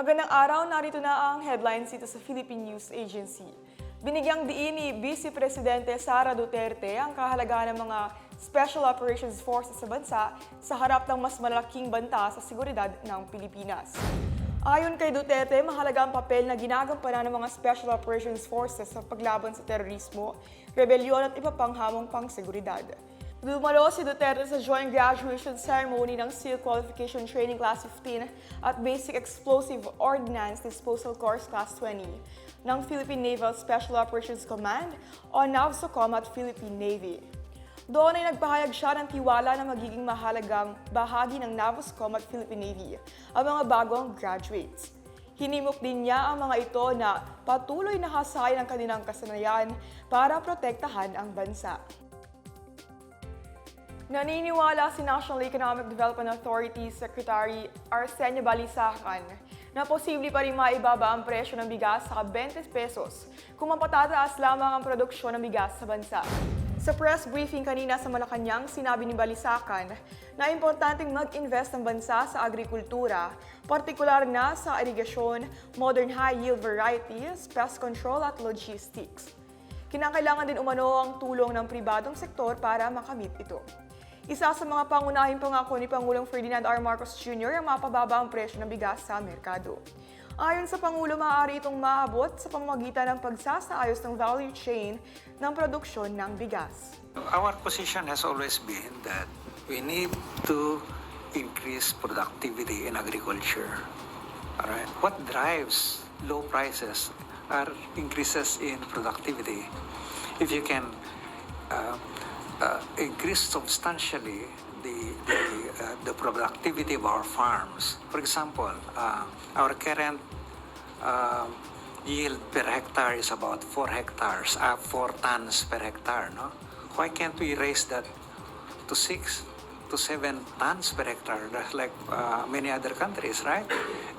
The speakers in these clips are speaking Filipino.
Magandang araw, narito na ang headlines dito sa Philippine News Agency. Binigyang diin ni Vice Presidente Sara Duterte ang kahalagahan ng mga Special Operations Forces sa bansa sa harap ng mas malaking banta sa seguridad ng Pilipinas. Ayon kay Duterte, mahalaga ang papel na ginagampanan ng mga Special Operations Forces sa paglaban sa terorismo, rebelyon at iba pang hamong pang-seguridad. Dumalo si Duterte sa joint graduation ceremony ng SEAL Qualification Training Class 15 at Basic Explosive Ordnance Disposal Course Class 20 ng Philippine Naval Special Operations Command o NAVSOCOM at Philippine Navy. Doon ay nagpahayag siya ng tiwala na magiging mahalagang bahagi ng NAVSCOM at Philippine Navy ang mga bagong graduates. Hinimok din niya ang mga ito na patuloy na hasayan ang kanilang kasanayan para protektahan ang bansa. Naniniwala si National Economic Development Authority Secretary Arsenio Balisacan na posible pa rin maibaba ang presyo ng bigas sa 20 pesos kung mapatataas lamang ang produksyon ng bigas sa bansa. Sa press briefing kanina sa Malacanang, sinabi ni Balisacan na importanteng mag-invest ang bansa sa agrikultura, partikular na sa irigasyon, modern high-yield varieties, pest control at logistics. Kinakailangan din umano ang tulong ng pribadong sektor para makamit ito. Isa sa mga pangunahing pangako ni Pangulong Ferdinand R. Marcos Jr. ang mapababa ang presyo ng bigas sa merkado. Ayon sa Pangulo, maaari itong maabot sa pamamagitan ng pagsasaayos ng value chain ng produksyon ng bigas. Our position has always been that we need to increase productivity in agriculture. All right. What drives low prices are increases in productivity. If you can uh, uh, increase substantially the the, uh, the productivity of our farms. For example, uh, our current uh, yield per hectare is about 4 hectares, uh, 4 tons per hectare, no? Why can't we raise that to 6 to 7 tons per hectare, just like uh, many other countries, right?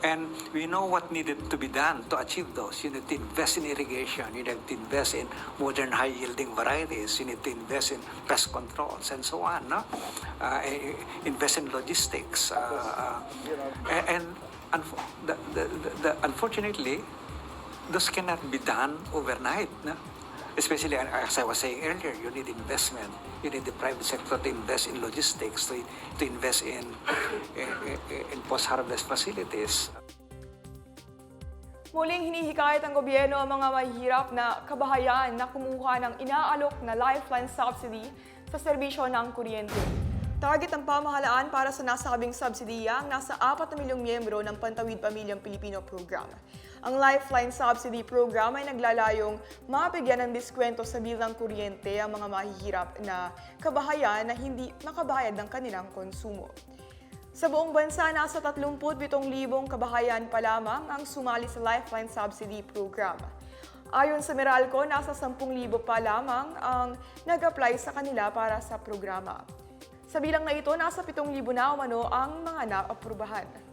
And we know what needed to be done to achieve those. You need to invest in irrigation, you need to invest in modern high-yielding varieties, you need to invest in pest controls and so on, no? Uh, eh, invest in logistics. Uh, uh, and the, the, the, the, unfortunately, this cannot be done overnight. No? Especially, as I was saying earlier, you need investment. You need the private sector to invest in logistics, to, to invest in, in, in post-harvest facilities. Muling hinihikayat ng gobyerno ang mga mahihirap na kabahayan na kumuha ng inaalok na lifeline subsidy sa serbisyo ng kuryente. Target ng pamahalaan para sa nasabing subsidiya ang nasa 4 na milyong miyembro ng Pantawid Pamilyang Pilipino Program. Ang Lifeline Subsidy Program ay naglalayong mabigyan ng diskwento sa bill ng kuryente ang mga mahihirap na kabahayan na hindi makabayad ng kanilang konsumo. Sa buong bansa, nasa 37,000 kabahayan pa lamang ang sumali sa Lifeline Subsidy Program. Ayon sa Meralco, nasa 10,000 pa lamang ang nag-apply sa kanila para sa programa. Sa bilang na ito, nasa 7,000 na umano ang mga naaprubahan.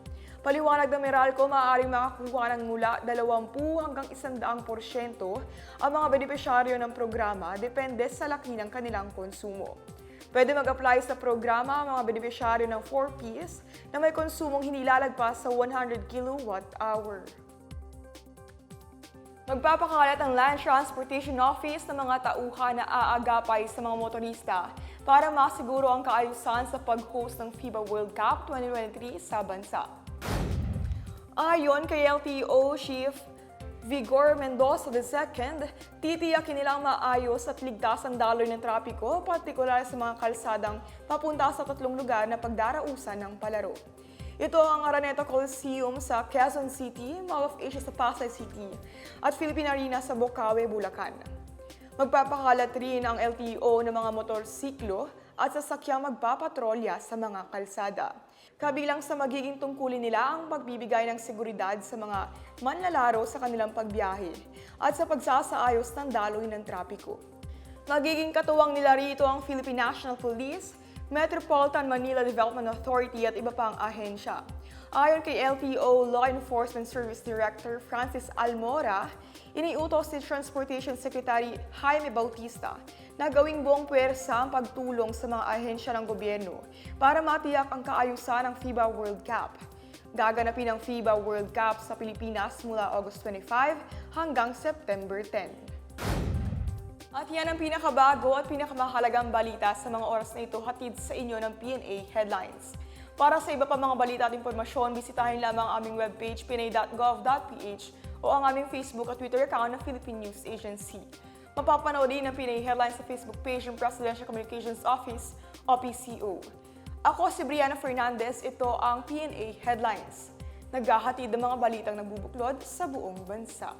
Paliwanag ng Meralco, maaaring makakuha ng mula 20 hanggang 100 porsyento ang mga benepisyaryo ng programa depende sa laki ng kanilang konsumo. Pwede mag-apply sa programa ang mga benepisyaryo ng 4Ps na may konsumong hindi lalagpas sa 100 kilowatt-hour. Magpapakalat ang Land Transportation Office ng mga tauhan na aagapay sa mga motorista para masiguro ang kaayusan sa pag-host ng FIBA World Cup 2023 sa bansa. Ayon kay LTO Chief Vigor Mendoza II, titiyakin nilang maayos at ligtas ang daloy ng trapiko, partikular sa mga kalsadang papunta sa tatlong lugar na pagdarausan ng palaro. Ito ang Araneta Coliseum sa Quezon City, Mall of Asia sa Pasay City, at Philippine Arena sa Bocaue, Bulacan. Magpapakalat rin ang LTO ng mga motorsiklo at sasakyang magpapatrolya sa mga kalsada. Kabilang sa magiging tungkulin nila ang pagbibigay ng seguridad sa mga manlalaro sa kanilang pagbiyahe at sa pagsasaayos ng daloy ng trapiko. Magiging katuwang nila rito ang Philippine National Police, Metropolitan Manila Development Authority at iba pang ahensya. Ayon kay LTO Law Enforcement Service Director Francis Almora, iniutos ni Transportation Secretary Jaime Bautista na gawing buong puwersa ang pagtulong sa mga ahensya ng gobyerno para matiyak ang kaayusan ng FIBA World Cup. Gaganapin ang FIBA World Cup sa Pilipinas mula August 25 hanggang September 10. At yan ang pinakabago at pinakamahalagang balita sa mga oras na ito hatid sa inyo ng PNA Headlines. Para sa iba pa mga balita at impormasyon, bisitahin lamang ang aming webpage pinay.gov.ph o ang aming Facebook at Twitter account ng Philippine News Agency. Mapapanood din ang PNA Headlines sa Facebook page ng Presidential Communications Office o PCO. Ako si Brianna Fernandez, ito ang PNA Headlines. Naghahatid ng mga balitang nagbubuklod sa buong bansa.